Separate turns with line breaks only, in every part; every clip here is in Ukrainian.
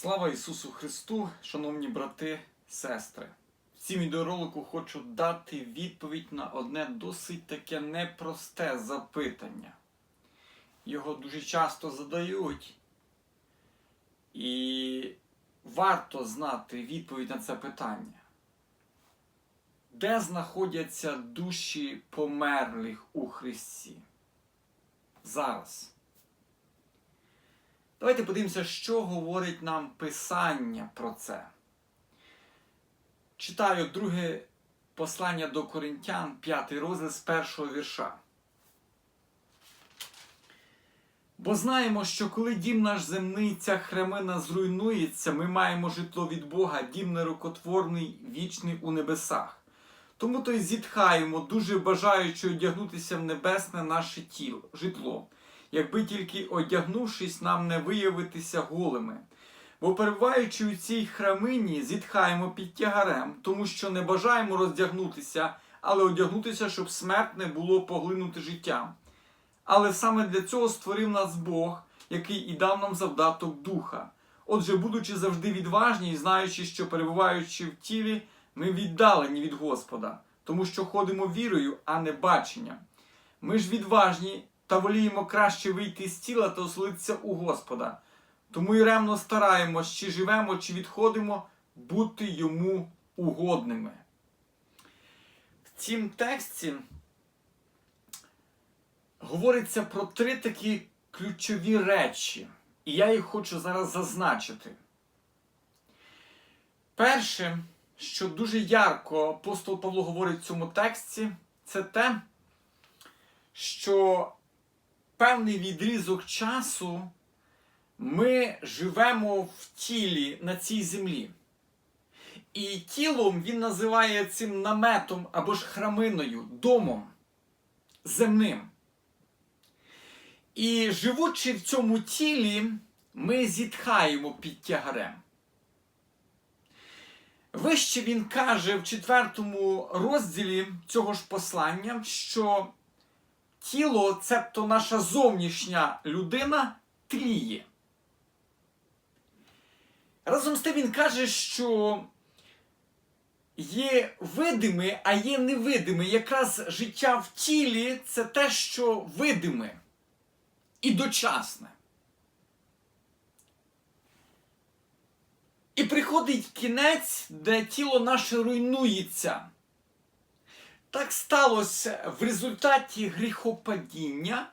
Слава Ісусу Христу, шановні брати, сестри! В цім відеоролику хочу дати відповідь на одне досить таке непросте запитання. Його дуже часто задають, і варто знати відповідь на це питання. Де знаходяться душі померлих у Христі? Зараз. Давайте подивимося, що говорить нам Писання про це. Читаю друге послання до Коринтян, 5 розділ з першого вірша. Бо знаємо, що коли дім наш земний, ця хремина зруйнується, ми маємо житло від Бога, дім нерукотворний, вічний у небесах. Тому то й зітхаємо, дуже бажаючи одягнутися в небесне наше тіло, житло якби тільки одягнувшись, нам не виявитися голими. Бо перебуваючи у цій храмині, зітхаємо під тягарем, тому що не бажаємо роздягнутися, але одягнутися, щоб смерть не було поглинути життям. Але саме для цього створив нас Бог, який і дав нам завдаток духа. Отже, будучи завжди відважні і знаючи, що перебуваючи в тілі, ми віддалені від Господа, тому що ходимо вірою, а не баченням. Ми ж відважні та воліємо краще вийти з тіла та оселитися у Господа. Тому й ремно стараємось, чи живемо, чи відходимо, бути йому угодними. В цім тексті говориться про три такі ключові речі, і я їх хочу зараз зазначити. Перше, що дуже ярко апостол Павло говорить в цьому тексті, це те, що певний відрізок часу ми живемо в тілі на цій землі. І тілом він називає цим наметом або ж храминою, домом земним. І живучи в цьому тілі, ми зітхаємо під тягарем. Вище він каже в четвертому розділі цього ж послання, що тіло, цебто наша зовнішня людина, тліє. Разом з тим він каже, що є видиме, а є невидиме. Якраз життя в тілі це те, що видиме і дочасне. І приходить кінець, де тіло наше руйнується. Так сталося в результаті гріхопадіння.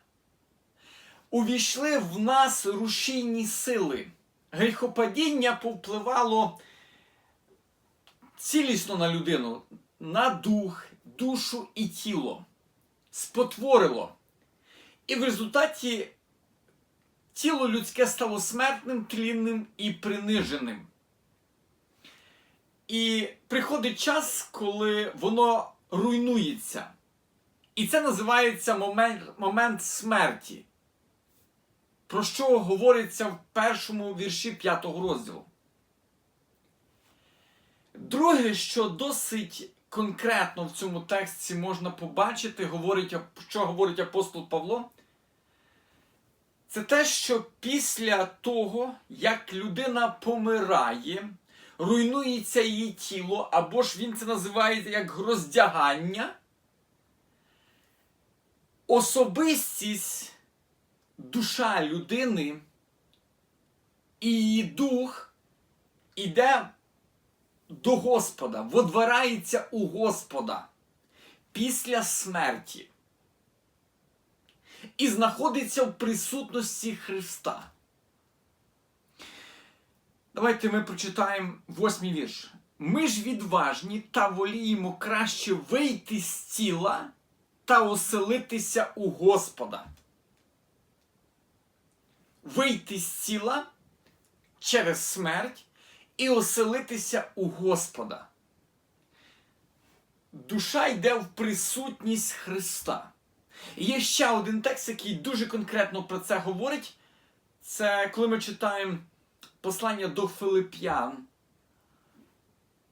Увійшли в нас рушійні сили. Гріхопадіння повпливало цілісно на людину, на дух, душу і тіло. Спотворило. І в результаті тіло людське стало смертним, тлінним і приниженим. І приходить час, коли воно руйнується. І це називається момент, момент смерті. Про що говориться в першому вірші п'ятого розділу. Друге, що досить конкретно в цьому тексті можна побачити, говорить, що говорить апостол Павло, це те, що після того, як людина помирає, руйнується її тіло, або ж він це називає як роздягання, особистість, душа людини і її дух іде до Господа, водворається у Господа після смерті. І знаходиться в присутності Христа. Давайте ми прочитаємо восьмий вірш. Ми ж відважні та воліємо краще вийти з тіла та оселитися у Господа. Вийти з тіла через смерть і оселитися у Господа. Душа йде в присутність Христа. І є ще один текст, який дуже конкретно про це говорить. Це коли ми читаємо послання до Филип'ян,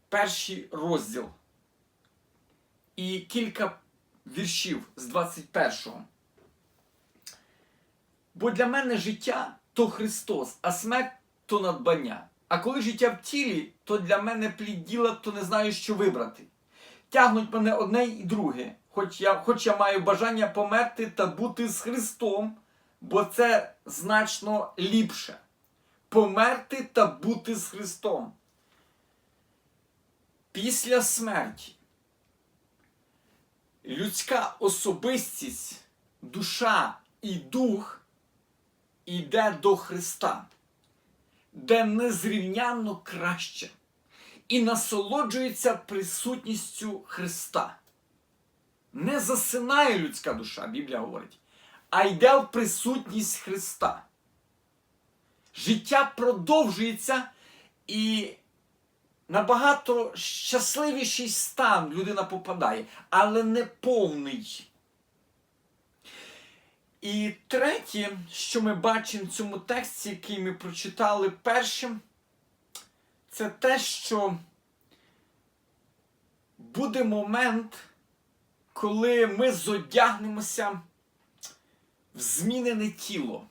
перший розділ. І кілька віршів з 21-го. Бо для мене життя то Христос, а смерть то надбання. А коли життя в тілі, то для мене плід діла, то не знаю, що вибрати. Тягнуть мене одне і друге, хоч я, хоч я маю бажання померти та бути з Христом, бо це значно ліпше. Померти та бути з Христом. Після смерті людська особистість, душа і дух іде до Христа, де незрівнянно краще і насолоджується присутністю Христа. Не засинає людська душа, Біблія говорить, а йде в присутність Христа. Життя продовжується і набагато щасливіший стан людина попадає, але не повний. І третє, що ми бачимо в цьому тексті, який ми прочитали першим, це те, що буде момент, коли ми зодягнемося в змінене тіло.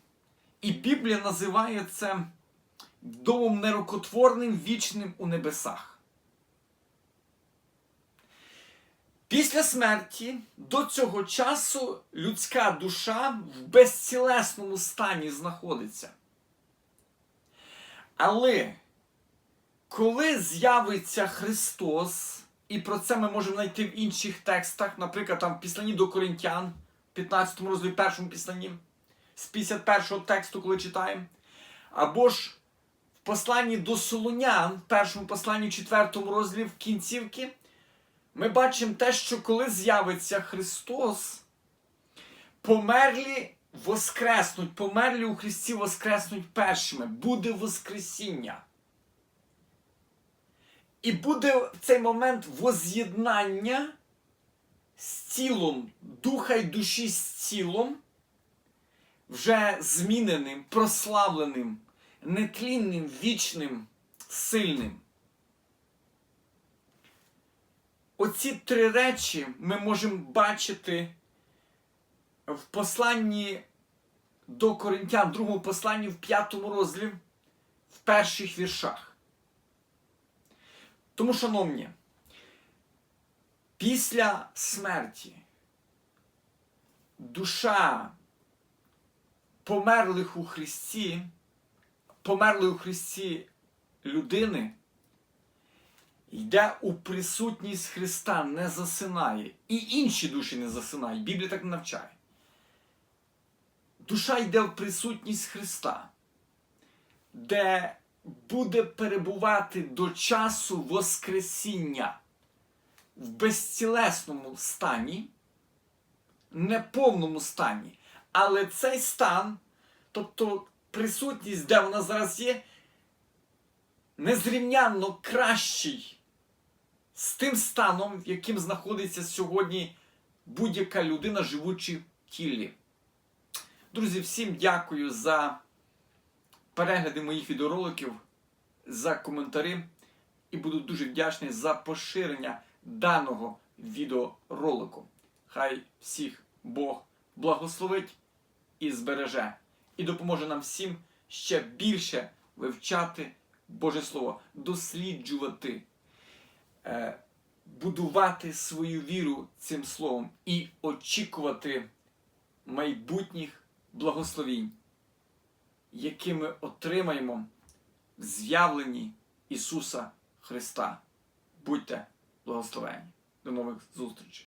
І Біблія називає це домом нерокотворним, вічним у небесах. Після смерті до цього часу людська душа в безцілесному стані знаходиться. Але коли з'явиться Христос, і про це ми можемо знайти в інших текстах, наприклад, там в Післанні до Коринтян, 15 розділі, першому післанні, з 51 тексту, коли читаємо, або ж в посланні до Солунян, в першому посланні, 4 розділі в кінцівки, ми бачимо те, що коли з'явиться Христос, померлі воскреснуть, померлі у Христі воскреснуть першими, буде Воскресіння. І буде в цей момент воз'єднання з тілом, духа й душі з тілом, вже зміненим, прославленим, нетлінним, вічним, сильним. Оці три речі ми можемо бачити в посланні до Коринтян, другому посланні в п'ятому розділі, в перших віршах. Тому, шановні, після смерті душа померлих у Христі, померлої у Христі людини йде у присутність Христа, не засинає. І інші душі не засинають. Біблія так не навчає. Душа йде в присутність Христа, де буде перебувати до часу Воскресіння в безцілесному стані, неповному стані. Але цей стан, тобто присутність, де вона зараз є, незрівнянно кращий з тим станом, в яким знаходиться сьогодні будь-яка людина, живучи в тілі. Друзі, всім дякую за перегляди моїх відеороликів, за коментарі. І буду дуже вдячний за поширення даного відеоролику. Хай всіх Бог благословить і збереже, і допоможе нам всім ще більше вивчати Боже Слово, досліджувати, е, будувати свою віру цим словом і очікувати майбутніх благословінь, які ми отримаємо в з'явленні Ісуса Христа. Будьте благословені. До нових зустрічей!